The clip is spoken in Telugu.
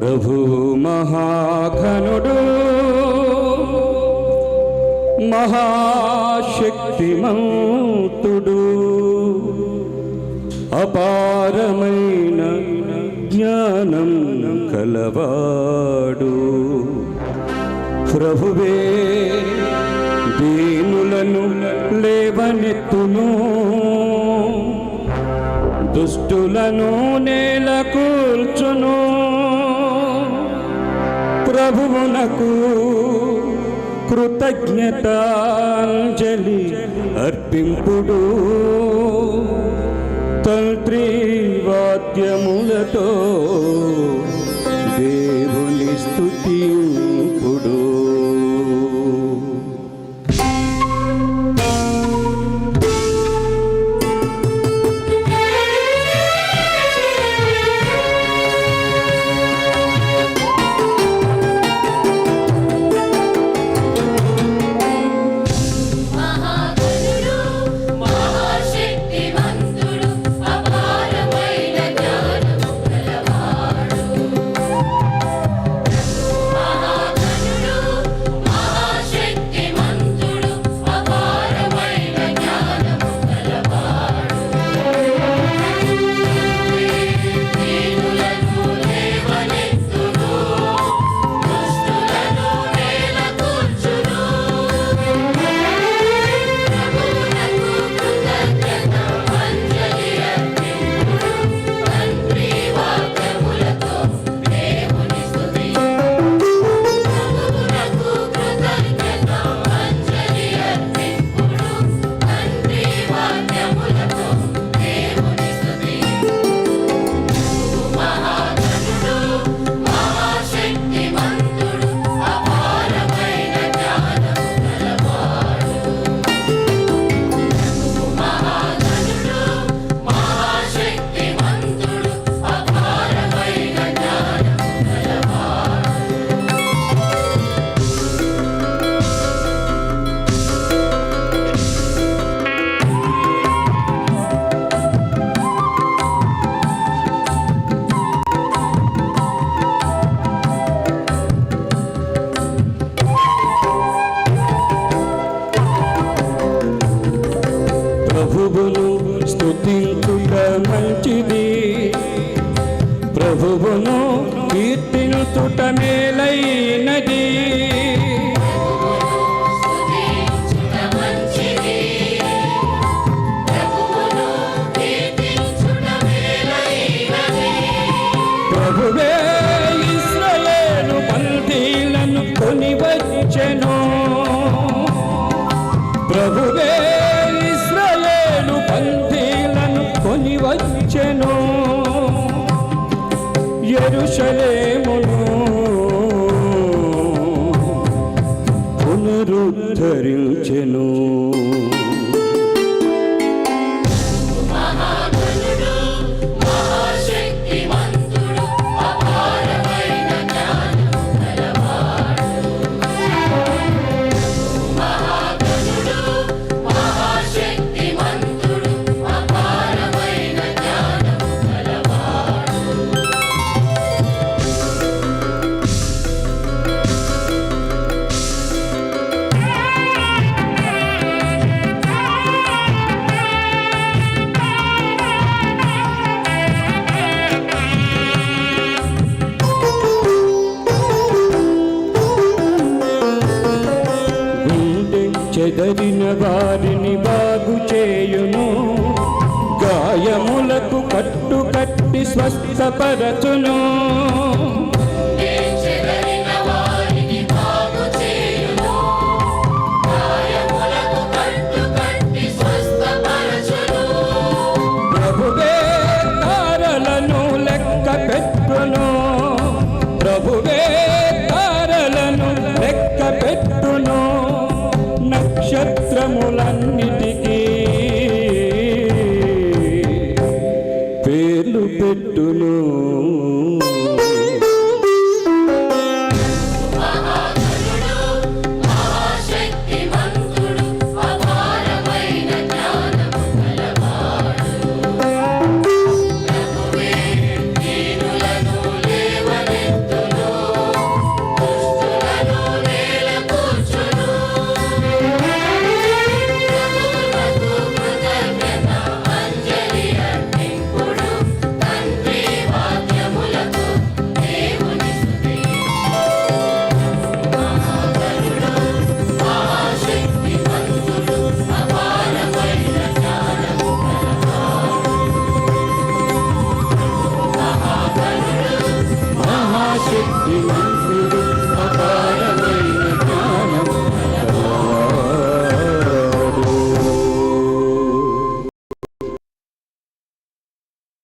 ప్రభువు మహాఘనుడు మహాశక్తిమంతుడు అపారమైన జ్ఞానం కలవాడు. ప్రభువే దీనులను లేవనెత్తును దుష్టులను నేల ప్రభువునకు కృతజ్ఞతాంజలి అర్పింపుడు. తంత్రి వాద్యములతో స్థుతించుట మంచిది. ప్రభువును కీర్తించుట మేలైనది. ప్రభువే ఇస్రయేలు ఉంచెను ఎరుషలేమును పునరుద్ధరించెను. చెదరిన వారిని బాగు చేయును. గాయములకు కట్టు కట్టి స్వస్థపరచును.